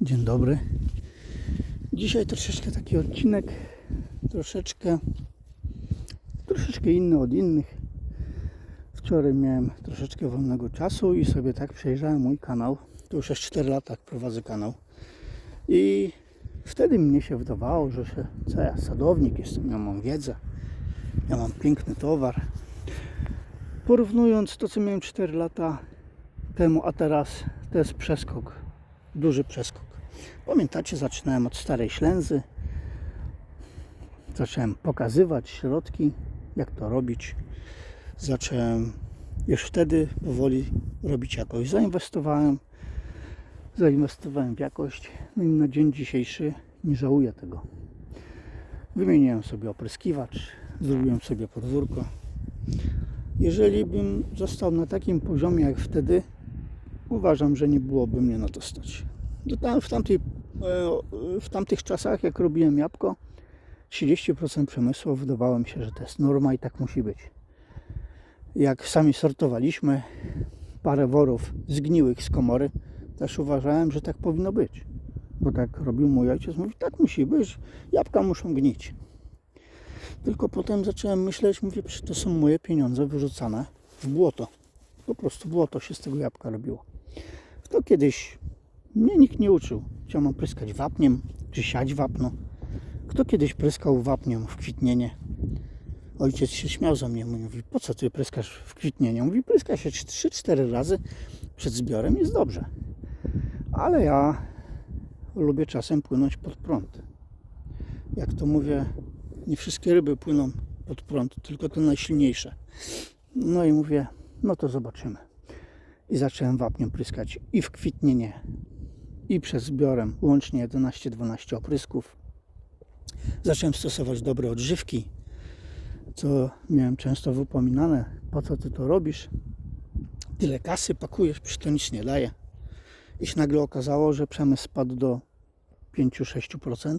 Dzień dobry. Dzisiaj troszeczkę taki odcinek, troszeczkę, troszeczkę inny od innych. Wczoraj miałem troszeczkę wolnego czasu i sobie tak przejrzałem mój kanał. To już jest 4 lata, jak prowadzę kanał. I wtedy mnie się wydawało, że się, co ja, sadownik jestem, ja mam wiedzę, ja mam piękny towar. Porównując to, co miałem 4 lata temu, a teraz, to jest przeskok duży przeskok. Pamiętacie, zaczynałem od starej ślęzy. Zacząłem pokazywać środki, jak to robić. Zacząłem już wtedy powoli robić jakość. Zainwestowałem, zainwestowałem w jakość. No i na dzień dzisiejszy nie żałuję tego. Wymieniłem sobie opryskiwacz, zrobiłem sobie podwórko. Jeżeli bym został na takim poziomie jak wtedy, uważam, że nie byłoby mnie na to stać. W, e, w tamtych czasach, jak robiłem jabłko, 30% przemysłu wydawało mi się, że to jest norma i tak musi być. Jak sami sortowaliśmy parę worów zgniłych z komory, też uważałem, że tak powinno być. Bo tak robił mój ojciec, mówi, tak musi być, jabłka muszą gnić. Tylko potem zacząłem myśleć, mówię, przecież to są moje pieniądze wyrzucane w błoto. Po prostu błoto się z tego jabłka robiło. To kiedyś mnie nikt nie uczył. Chciał mam pryskać wapniem, czy siać wapno. Kto kiedyś pryskał wapniem w kwitnienie? Ojciec się śmiał ze mnie. Mówi, po co ty pryskasz w kwitnienie? Mówi, pryska się 3-4 razy przed zbiorem, jest dobrze. Ale ja lubię czasem płynąć pod prąd. Jak to mówię, nie wszystkie ryby płyną pod prąd, tylko te najsilniejsze. No i mówię, no to zobaczymy. I zacząłem wapniem pryskać i w kwitnienie, i przed zbiorem, łącznie 11-12 oprysków. Zacząłem stosować dobre odżywki, co miałem często wypominane, po co ty to robisz? Tyle kasy pakujesz, przecież to nic nie daje. I się nagle okazało, że przemysł spadł do 5-6%.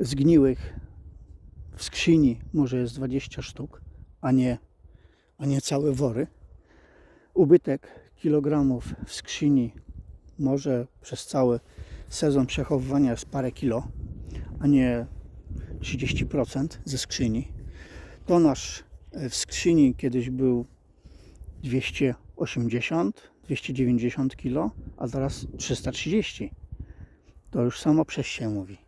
Zgniłych w skrzyni może jest 20 sztuk, a nie, a nie całe wory ubytek kilogramów w skrzyni może przez cały sezon przechowywania jest parę kilo, a nie 30% ze skrzyni. Tonaż w skrzyni kiedyś był 280, 290 kg, a teraz 330. To już samo przez się mówi.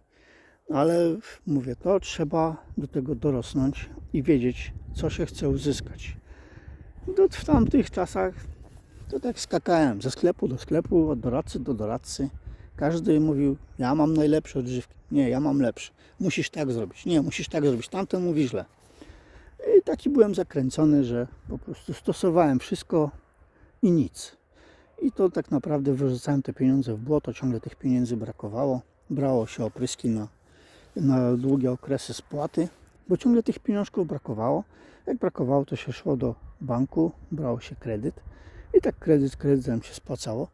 Ale mówię, to trzeba do tego dorosnąć i wiedzieć, co się chce uzyskać. To w tamtych czasach to tak skakałem ze sklepu do sklepu, od doradcy do doradcy. Każdy mówił, ja mam najlepsze odżywki. Nie, ja mam lepsze. Musisz tak zrobić. Nie, musisz tak zrobić. Tamten mówi źle. I taki byłem zakręcony, że po prostu stosowałem wszystko i nic. I to tak naprawdę wyrzucałem te pieniądze w błoto, ciągle tych pieniędzy brakowało. Brało się opryski na, na długie okresy spłaty, bo ciągle tych pieniążków brakowało. Jak brakowało, to się szło do banku, brało się kredyt i tak kredyt kredytem się spłacało.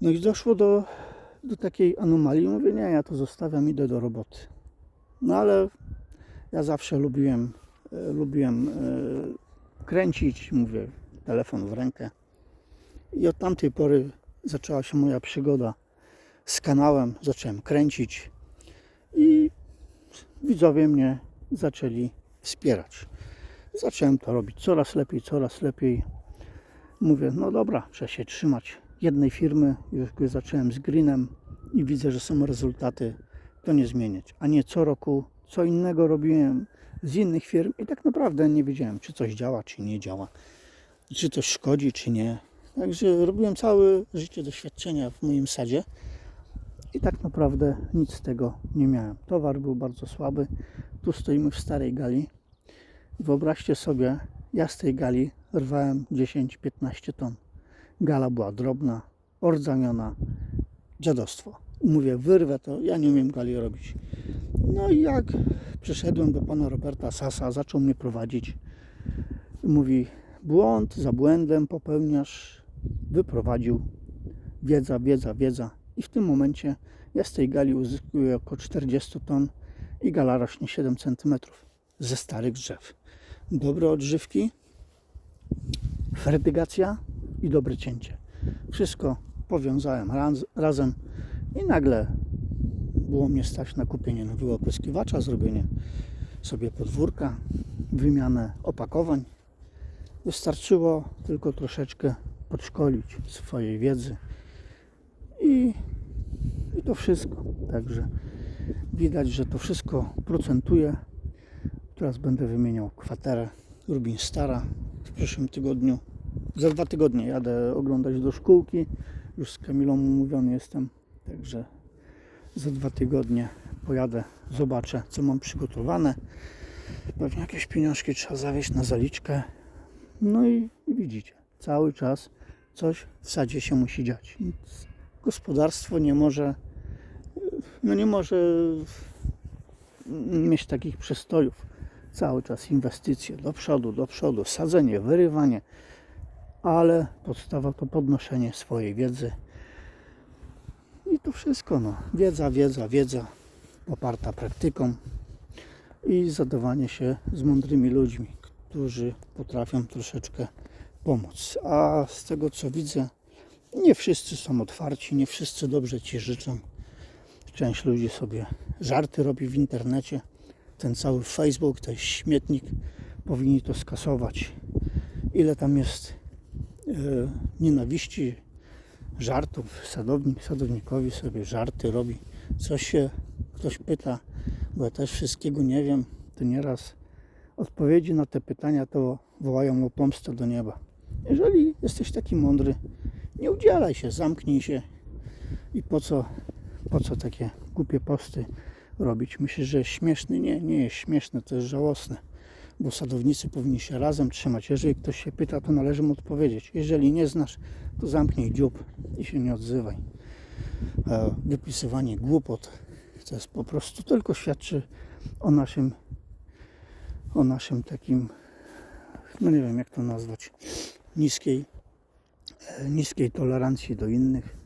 No i doszło do, do takiej anomalii. Mówię, nie, ja to zostawiam, idę do roboty. No ale ja zawsze lubiłem, e, lubiłem e, kręcić, mówię, telefon w rękę. I od tamtej pory zaczęła się moja przygoda z kanałem. Zacząłem kręcić i widzowie mnie zaczęli wspierać. Zacząłem to robić coraz lepiej, coraz lepiej. Mówię, no dobra, trzeba się trzymać jednej firmy. Już zacząłem z Greenem i widzę, że są rezultaty, to nie zmieniać. A nie co roku, co innego robiłem z innych firm i tak naprawdę nie wiedziałem, czy coś działa, czy nie działa. Czy coś szkodzi, czy nie. Także robiłem całe życie doświadczenia w moim sadzie i tak naprawdę nic z tego nie miałem. Towar był bardzo słaby. Tu stoimy w starej gali. Wyobraźcie sobie, ja z tej gali rwałem 10-15 ton. Gala była drobna, ordzamiona, dziadostwo. Mówię, wyrwę to, ja nie umiem gali robić. No i jak przyszedłem do pana Roberta Sasa, zaczął mnie prowadzić. Mówi, błąd za błędem popełniasz, wyprowadził. Wiedza, wiedza, wiedza. I w tym momencie ja z tej gali uzyskuję około 40 ton i gala rośnie 7 cm ze starych drzew. Dobre odżywki, fertygacja i dobre cięcie. Wszystko powiązałem raz, razem i nagle było mnie stać na kupienie nowego opryskiwacza, zrobienie sobie podwórka, wymianę opakowań. Wystarczyło tylko troszeczkę podszkolić swojej wiedzy i, i to wszystko. Także widać, że to wszystko procentuje. Teraz będę wymieniał kwaterę Rubin Stara w przyszłym tygodniu. Za dwa tygodnie jadę oglądać do szkółki. Już z Kamilą umówiony jestem. Także za dwa tygodnie pojadę, zobaczę co mam przygotowane. Pewnie jakieś pieniążki trzeba zawieźć na zaliczkę. No i, i widzicie, cały czas coś w sadzie się musi dziać. Gospodarstwo nie może, no nie może mieć takich przestojów. Cały czas inwestycje do przodu, do przodu, sadzenie, wyrywanie, ale podstawa to podnoszenie swojej wiedzy. I to wszystko, no. Wiedza, wiedza, wiedza poparta praktyką i zadawanie się z mądrymi ludźmi, którzy potrafią troszeczkę pomóc. A z tego co widzę, nie wszyscy są otwarci, nie wszyscy dobrze ci życzą. Część ludzi sobie żarty robi w internecie. Ten cały Facebook jest śmietnik, powinni to skasować. Ile tam jest e, nienawiści, żartów. Sadownik sadownikowi sobie żarty robi. Coś się ktoś pyta, bo ja też wszystkiego nie wiem, to nieraz odpowiedzi na te pytania to wołają o pomstę do nieba. Jeżeli jesteś taki mądry, nie udzielaj się, zamknij się i po co, po co takie głupie posty robić? Myślisz, że śmieszny? Nie, nie jest śmieszny, to jest żałosne, bo sadownicy powinni się razem trzymać. Jeżeli ktoś się pyta, to należy mu odpowiedzieć. Jeżeli nie znasz, to zamknij dziób i się nie odzywaj. E, Wypisywanie głupot to jest po prostu tylko świadczy o naszym o naszym takim no nie wiem jak to nazwać niskiej e, niskiej tolerancji do innych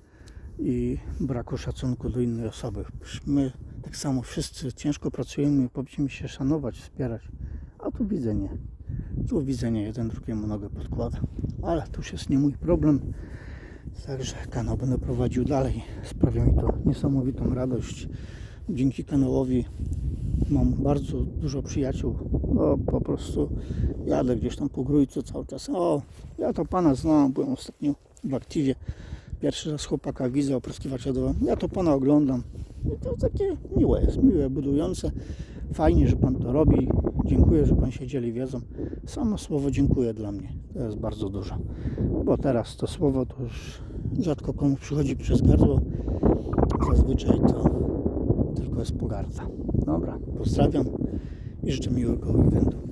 i braku szacunku do innej osoby. My tak samo wszyscy ciężko pracujemy powinniśmy się szanować, wspierać. A tu widzenie. Tu widzenie jeden drugiemu nogę podkłada. Ale to już jest nie mój problem. Także kanał będę prowadził dalej. Sprawia mi to niesamowitą radość. Dzięki kanałowi mam bardzo dużo przyjaciół. No po prostu jadę gdzieś tam po grójcu cały czas. O, ja to pana znam, byłem ostatnio w aktywie. Pierwszy raz chłopaka widzę, opryskiwacza do... Ja to pana oglądam. I to takie miłe jest, miłe, budujące. Fajnie, że pan to robi. Dziękuję, że pan się dzieli wiedzą. Samo słowo dziękuję dla mnie. To jest bardzo dużo. Bo teraz to słowo to już rzadko komu przychodzi przez gardło. Zazwyczaj to tylko jest pogarda. Dobra, pozdrawiam i życzę miłego weekendu.